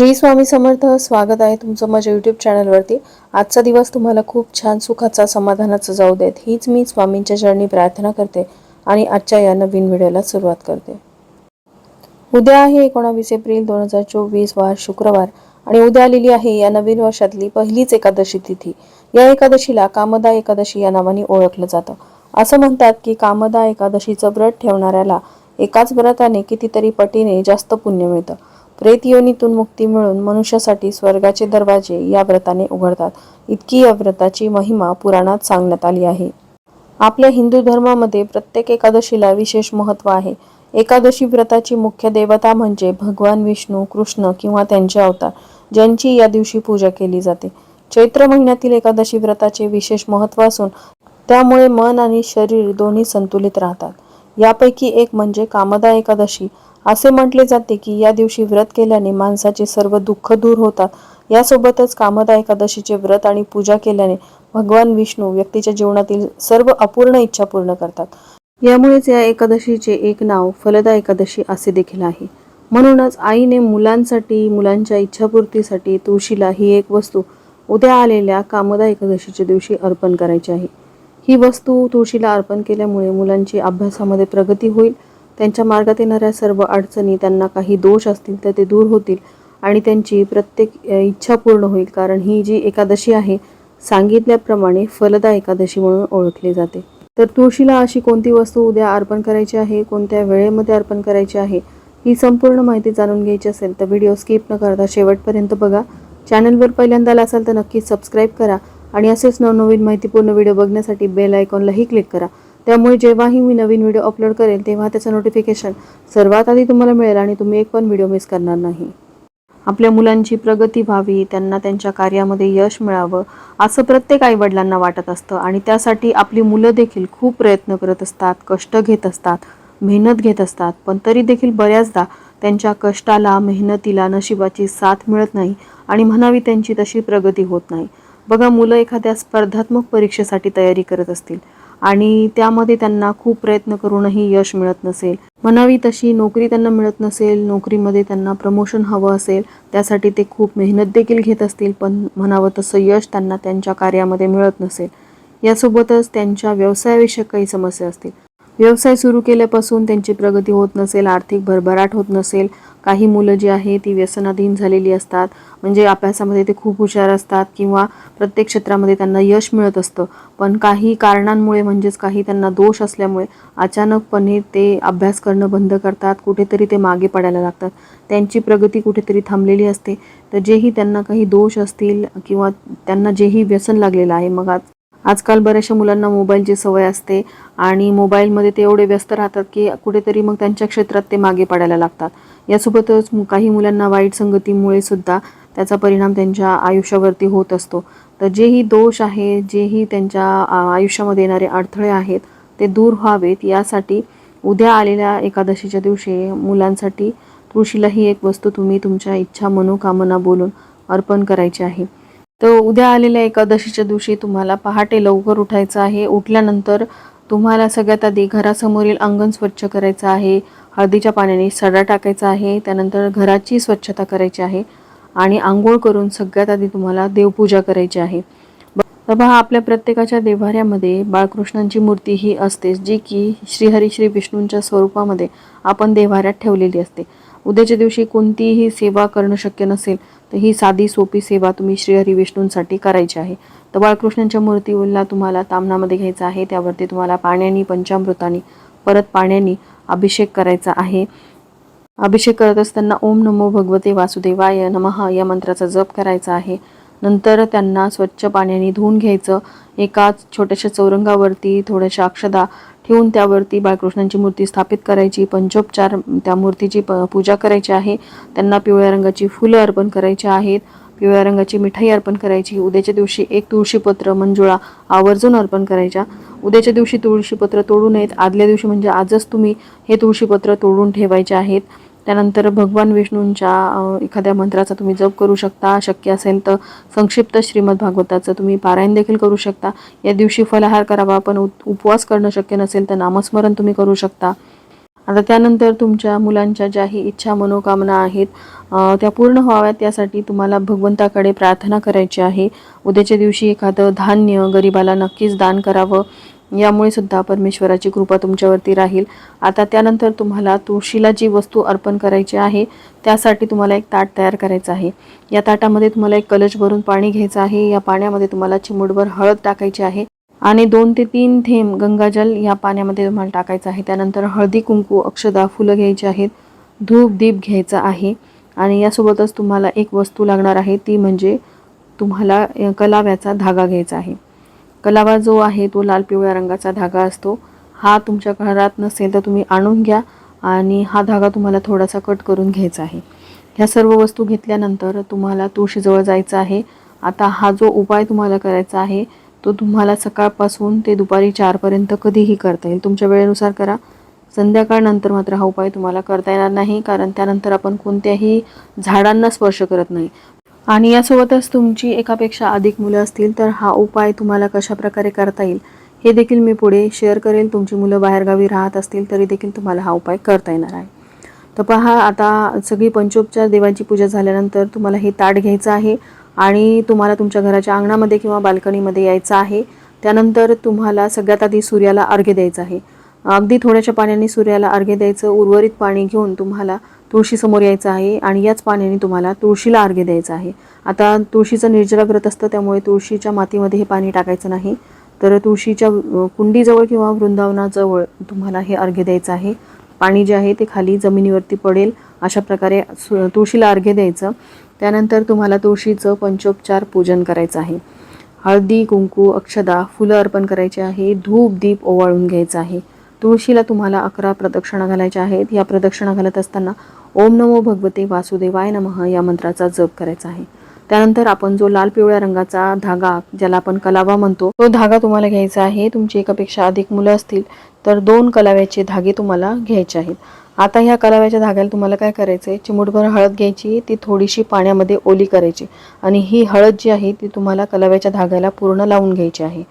श्री स्वामी समर्थ स्वागत आहे तुमचं माझ्या यूट्यूब चॅनलवरती आजचा दिवस तुम्हाला खूप छान सुखाचा समाधानाचा जाऊ देत. हीच मी स्वामींच्या चरणी प्रार्थना करते आणि आजच्या या नवीन व्हिडिओला सुरुवात करते. उद्या आहे एकोणावीस एप्रिल दोन हजार चोवीस वार शुक्रवार. आणि उद्या आलेली आहे या नवीन वर्षातली पहिलीच एकादशी तिथी. या एकादशीला कामदा एकादशी या नावाने ओळखलं जातं. असं म्हणतात की कामदा एकादशीचं व्रत ठेवणाऱ्याला एकाच व्रताने कितीतरी पटीने जास्त पुण्य मिळतं. प्रेतयोनीतून मुक्ती मिळून मनुष्यासाठी स्वर्गाचे दरवाजे या व्रताने उघडतात. इतकी या व्रताची महिमा पुराणात सांगण्यात आली आहे. आपल्या हिंदू धर्मामध्ये प्रत्येक एकादशीला विशेष महत्त्व आहे. एकादशी व्रताची मुख्य देवता म्हणजे भगवान विष्णू कृष्ण किंवा त्यांचे अवतार ज्यांची या दिवशी पूजा केली जाते. चैत्र महिन्यातील एकादशी व्रताचे विशेष महत्त्व असून त्यामुळे मन आणि शरीर दोन्ही संतुलित राहतात. यापैकी एक म्हणजे कामदा एकादशी. असे म्हटले जाते की या दिवशी व्रत केल्याने माणसाचे सर्व दुःख दूर होतात. यासोबतच कामदा एकादशीचे व्रत आणि पूजा केल्याने भगवान विष्णू व्यक्तीच्या जीवनातील सर्व अपूर्ण इच्छा पूर्ण करतात. यामुळेच या एकादशीचे एक नाव फलदा एकादशी असे देखील आहे. म्हणूनच आईने मुलांसाठी मुलांच्या इच्छापूर्तीसाठी तुळशीला ही एक वस्तू उद्या आलेल्या कामदा एकादशीच्या दिवशी अर्पण करायची आहे. ही वस्तू तुळशीला अर्पण केल्यामुळे मुलांची अभ्यासामध्ये प्रगती होईल त्यांच्या मार्गात येणाऱ्या सर्व अडचणी त्यांना काही दोष असतील तर ते दूर होतील आणि त्यांची प्रत्येक इच्छा पूर्ण होईल. कारण ही जी एकादशी आहे सांगितल्याप्रमाणे फलदा एकादशी म्हणून ओळखली जाते. तर तुळशीला अशी कोणती वस्तू उद्या अर्पण करायची आहे कोणत्या वेळेमध्ये अर्पण करायची आहे ही संपूर्ण माहिती जाणून घ्यायची असेल तर व्हिडिओ स्किप न करता शेवटपर्यंत बघा. चॅनलवर पहिल्यांदा आला असाल तर नक्की सबस्क्राईब करा आणि असेच नवनवीन माहितीपूर्ण व्हिडिओ बघण्यासाठी बेल आयकॉनलाही क्लिक करा. त्यामुळे जेव्हाही मी नवीन व्हिडिओ अपलोड करेल तेव्हा त्याचं नोटिफिकेशन सर्वात आधी तुम्हाला मिळेल आणि तुम्ही एक पण व्हिडिओ मिस करणार नाही. आपल्या मुलांची प्रगती व्हावी त्यांना त्यांच्या कार्यामध्ये यश मिळावं असं प्रत्येक आईवडिलांना वाटत असतं. आणि त्यासाठी आपली मुलं देखील खूप प्रयत्न करत असतात कष्ट घेत असतात मेहनत घेत असतात. पण तरी देखील बऱ्याचदा त्यांच्या कष्टाला मेहनतीला नशिबाची साथ मिळत नाही आणि म्हणावी त्यांची तशी प्रगती होत नाही. बघा मुलं एखाद्या स्पर्धात्मक परीक्षेसाठी तयारी करत असतील. आणि त्यामध्ये त्यांना खूप प्रयत्न करूनही यश मिळत नसेल. म्हणावी तशी नोकरी त्यांना मिळत नसेल नोकरीमध्ये त्यांना प्रमोशन हवं असेल त्यासाठी ते खूप मेहनत देखील घेत असतील पण म्हणावं तसं यश त्यांना त्यांच्या कार्यामध्ये मिळत नसेल. यासोबतच त्यांच्या व्यवसायाविषयक काही समस्या असतील. व्यवसाय सुरू केल्यापासून त्यांची प्रगती होत नसेल आर्थिक भरभराट होत नसेल काही मुलं जी आहे ती व्यसनाधीन झालेली असतात. म्हणजे अभ्यासामध्ये ते खूप हुशार असतात किंवा प्रत्येक क्षेत्रामध्ये त्यांना यश मिळत असतं. पण काही कारणांमुळे म्हणजेच काही त्यांना दोष असल्यामुळे अचानकपणे ते अभ्यास करणं बंद करतात कुठेतरी ते मागे पडायला लागतात. त्यांची प्रगती कुठेतरी थांबलेली असते. तर जेही त्यांना काही दोष असतील किंवा त्यांना जेही व्यसन लागलेलं आहे मग आज आजकाल बऱ्याचशा मुलांना मोबाईलची सवय असते आणि मोबाईलमध्ये ते एवढे व्यस्त राहतात की कुठेतरी मग त्यांच्या क्षेत्रात ते मागे पडायला लागतात. यासोबतच काही मुलांना वाईट संगतीमुळे सुद्धा त्याचा परिणाम त्यांच्या आयुष्यावरती होत असतो. तर जेही दोष आहे जेही त्यांच्या आयुष्यामध्ये येणारे अडथळे आहेत ते दूर व्हावेत. यासाठी उद्या आलेल्या एकादशीच्या दिवशी मुलांसाठी तुळशीला ही एक वस्तू तुम्ही तुमच्या इच्छा मनोकामना बोलून अर्पण करायची आहे. तर उद्या आलेल्या एकादशीच्या दिवशी तुम्हाला पहाटे लवकर उठायचं आहे. उठल्यानंतर तुम्हाला सगळ्यात आधी घरासमोरील अंगण स्वच्छ करायचं आहे. हळदीच्या पाण्याने सडा टाकायचा आहे. त्यानंतर घराची स्वच्छता करायची आहे आणि आंघोळ करून सगळ्यात आधी तुम्हाला देवपूजा करायची आहे. तर पहा आपल्या प्रत्येकाच्या देवाऱ्यामध्ये बाळकृष्णांची मूर्ती ही असतेच जी की श्रीहरी श्री विष्णूंच्या स्वरूपामध्ये आपण देवाऱ्यात ठेवलेली असते. उद्याच्या दिवशी कोणतीही सेवा करणं शक्य नसेल तर ही साधी सोपी सेवा तुम्ही श्रीहरी विष्णूंसाठी करायची आहे. तर बाळकृष्णांच्या मूर्तीला तुम्हाला तामणामध्ये घ्यायचं आहे त्यावरती तुम्हाला पाण्याने पंचामृताने परत पाण्याने अभिषेक करायचा आहे. अभिषेक करत असताना ओम नमो भगवते वासुदेवाय नमः या मंत्राचा जप करायचा आहे. नंतर त्यांना स्वच्छ पाण्याने धुवून घ्यायचं. एका छोट्याशा चौरंगावरती थोड्याशा अक्षदा ठेवून त्यावरती बाळकृष्णांची मूर्ती स्थापित करायची पंचोपचार त्या मूर्तीची प पूजा करायची आहे. त्यांना पिवळ्या रंगाची फुलं अर्पण करायची आहेत. पिवळ्या रंगाची मिठाई अर्पण करायची. उद्याच्या दिवशी एक तुळशीपत्र मंजुळा आवर्जून अर्पण करायच्या. उद्याच्या दिवशी तुळशीपत्र तोडू नयेत. आदल्या दिवशी म्हणजे आजच तुम्ही हे तुळशीपत्र तोडून ठेवायचे आहेत. त्यानंतर भगवान विष्णूंच्या एखाद्या मंत्राचा तुम्ही जप करू शकता. शक्य असेल तर संक्षिप्त श्रीमद भागवताचं तुम्ही पारायण देखील करू शकता. या दिवशी फलाहार करावा पण उप- उपवास करणं शक्य नसेल तर नामस्मरण तुम्ही करू शकता. आता त्यानंतर तुमच्या मुलांच्या ज्याही इच्छा मनोकामना आहेत त्या पूर्ण व्हाव्यात. त्यासाठी तुम्हाला भगवंताकडे प्रार्थना करायची आहे. उद्याच्या दिवशी एखादं धान्य गरिबाला नक्कीच दान करावं. यामुळे सुद्धा परमेश्वराची कृपा तुमच्यावरती राहील. आता त्यानंतर तुम्हाला तुळशीला जी वस्तू अर्पण करायची आहे त्यासाठी तुम्हाला एक ताट तयार करायचं आहे. या ताटामध्ये तुम्हाला एक कलश भरून पाणी घ्यायचं आहे. या पाण्यामध्ये तुम्हाला चिमूटभर हळद टाकायची आहे आणि दोन ते तीन थेंब गंगाजल या पाण्यामध्ये तुम्हाला टाकायचं आहे. त्यानंतर हळदी कुंकू अक्षदा फुलं घ्यायची आहेत. धूप दीप घ्यायचा आहे आणि यासोबतच तुम्हाला एक वस्तू लागणार आहे. ती म्हणजे तुम्हाला कलाव्याचा धागा घ्यायचा आहे. कलावा जो आहे तो लाल पिवळ्या रंगाचा धागा असतो. हा तुमच्या घरात नसेल तर तुम्ही आणून घ्या आणि हा धागा तुम्हाला थोडासा कट करून घ्यायचा आहे. ह्या सर्व वस्तू घेतल्यानंतर तुम्हाला तुळशीजवळ जायचं आहे. आता हा जो उपाय तुम्हाला करायचा आहे तो तुम्हाला सकाळपासून ते दुपारी चारपर्यंत कधीही करता येईल. तुमच्या वेळेनुसार करा. संध्याकाळनंतर मात्र हा उपाय तुम्हाला करता येणार नाही कारण त्यानंतर आपण कोणत्याही झाडांना स्पर्श करत नाही. आणि यासोबतच तुमची एकापेक्षा अधिक मुलं असतील तर हा उपाय तुम्हाला कशा प्रकारे करता येईल हे देखील मी पुढे शेअर करेल. तुमची मुलं बाहेरगावी राहत असतील तरी देखील तुम्हाला हा उपाय करता येणार आहे. तर पहा आता सगळी पंचोपचार देवांची पूजा झाल्यानंतर तुम्हाला हे ताट घ्यायचं आहे आणि तुम्हाला तुमच्या घराच्या अंगणामध्ये किंवा बाल्कनीमध्ये यायचं आहे. त्यानंतर तुम्हाला सगळ्यात आधी सूर्याला अर्घ्य द्यायचं आहे. अगदी थोड्याशा पाण्याने सूर्याला अर्घ्य द्यायचं उर्वरित पाणी घेऊन तुम्हाला तुळशीसमोर यायचं आहे आणि याच पाण्याने तुम्हाला तुळशीला अर्घ्य द्यायचं आहे. आता तुळशीचं निर्जला व्रत असतं त्यामुळे तुळशीच्या मातीमध्ये हे पाणी टाकायचं नाही. तर तुळशीच्या कुंडीजवळ किंवा वृंदावनाजवळ तुम्हाला हे अर्घ्य द्यायचं आहे. पाणी जे आहे ते खाली जमिनीवरती पडेल अशा प्रकारे सु- तुळशीला अर्घ्य द्यायचं. त्यानंतर तुम्हाला तुळशीचं पंचोपचार पूजन करायचं आहे. हळदी कुंकू अक्षदा फुलं अर्पण करायची आहे. धूप दीप ओवाळून घ्यायचं आहे. तुळशीला तुम्हाला अकरा प्रदक्षिणा घालायच्या आहेत. या प्रदक्षिणा घालत असताना ओम नमो भगवते वासुदेवाय नमः या मंत्राचा जप करायचा आहे. त्यानंतर आपण जो लाल पिवळ्या रंगाचा धागा ज्याला आपण कलावा म्हणतो तो धागा तुम्हाला घ्यायचा आहे. तुमची एकापेक्षा अधिक मुलं असतील तर दोन कलाव्याचे धागे तुम्हाला घ्यायचे आहेत. आता ह्या कलाव्याच्या धाग्याला तुम्हाला काय करायचं आहे चिमूटभर हळद घ्यायची ती थोडीशी पाण्यामध्ये ओली करायची आणि ही हळद जी आहे ती तुम्हाला कलाव्याच्या धाग्याला पूर्ण लावून घ्यायची आहे.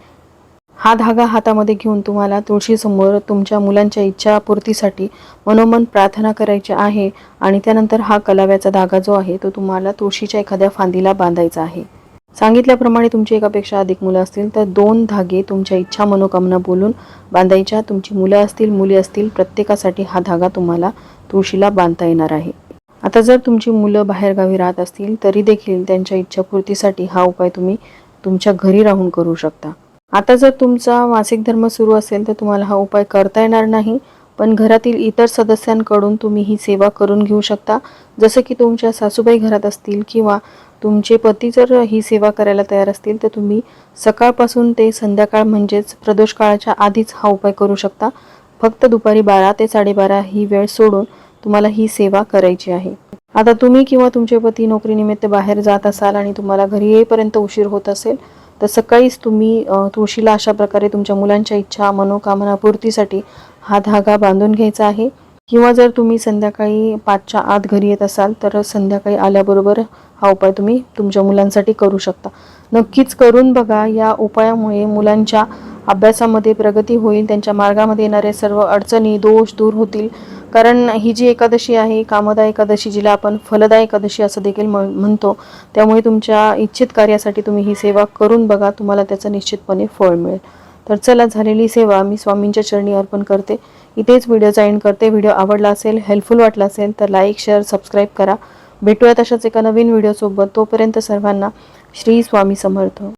हा धागा हातामध्ये घेऊन तुम्हाला तुळशीसमोर तुमच्या मुलांच्या इच्छापूर्तीसाठी मनोमन प्रार्थना करायची आहे आणि त्यानंतर हा कलाव्याचा धागा जो आहे तो तुम्हाला तुळशीच्या एखाद्या फांदीला बांधायचा आहे. सांगितल्याप्रमाणे तुमची एकापेक्षा अधिक मुलं असतील तर दोन धागे तुमच्या इच्छा मनोकामना बोलून बांधायच्या. तुमची मुलं असतील मुली असतील प्रत्येकासाठी हा धागा तुम्हाला तुळशीला बांधता येणार आहे. आता जर तुमची मुलं बाहेरगावी राहत असतील तरी देखील त्यांच्या इच्छापूर्तीसाठी हा उपाय तुम्ही तुमच्या घरी राहून करू शकता. आता जर तुमचा मासिक धर्म सुरू असेल तर तुम्हाला हा उपाय करता येणार नाही पण घरातील इतर सदस्यांकडून तुम्ही ही सेवा करून घेऊ शकता. जसं की तुमच्या सासूबाई घरात असतील किंवा तुमचे पती जर ही सेवा करायला तयार असतील तर तुम्ही सकाळपासून ते संध्याकाळ म्हणजेच प्रदोष काळाच्या आधीच हा उपाय करू शकता. फक्त दुपारी बारा ते साडेबारा ही वेळ सोडून तुम्हाला ही सेवा करायची आहे. आता तुम्ही किंवा तुमचे पती नोकरीनिमित्त बाहेर जात असाल आणि तुम्हाला घरी येईपर्यंत उशीर होत असेल तर सकाळीच तुम्ही तुळशीला अशा प्रकारे तुमच्या मुलांच्या इच्छा मनोकामना पूर्तीसाठी हा धागा बांधून घ्यायचा आहे. किंवा जर तुम्ही संध्याकाळी पाचच्या आत घरी येत असाल तर संध्याकाळी आल्याबरोबर हा उपाय तुम्ही तुमच्या मुलांसाठी करू शकता. नक्कीच करून बघा या उपायामुळे मुलांच्या अभ्यासामध्ये प्रगती होईल त्यांच्या मार्गामध्ये येणारे सर्व अडचणी दोष दूर होतील. कारण ही जी एकादशी आहे कामदा एकादशी जिला आपण फलदा एकादशी असं देखील म्हणतो त्यामुळे तुमच्या इच्छित कार्यासाठी तुम्ही ही सेवा करून बघा तुम्हाला त्याचं निश्चितपणे फळ मिळेल. तर चला झालेली सेवा मी स्वामींच्या चरणी अर्पण करते. इथेच व्हिडिओचा एंड करते. व्हिडिओ आवडला असेल हेल्पफुल वाटला असेल तर लाईक शेअर सबस्क्राईब करा. भेटूया तशाच एका नवीन व्हिडिओसोबत. तोपर्यंत सर्वांना श्री स्वामी समर्थ.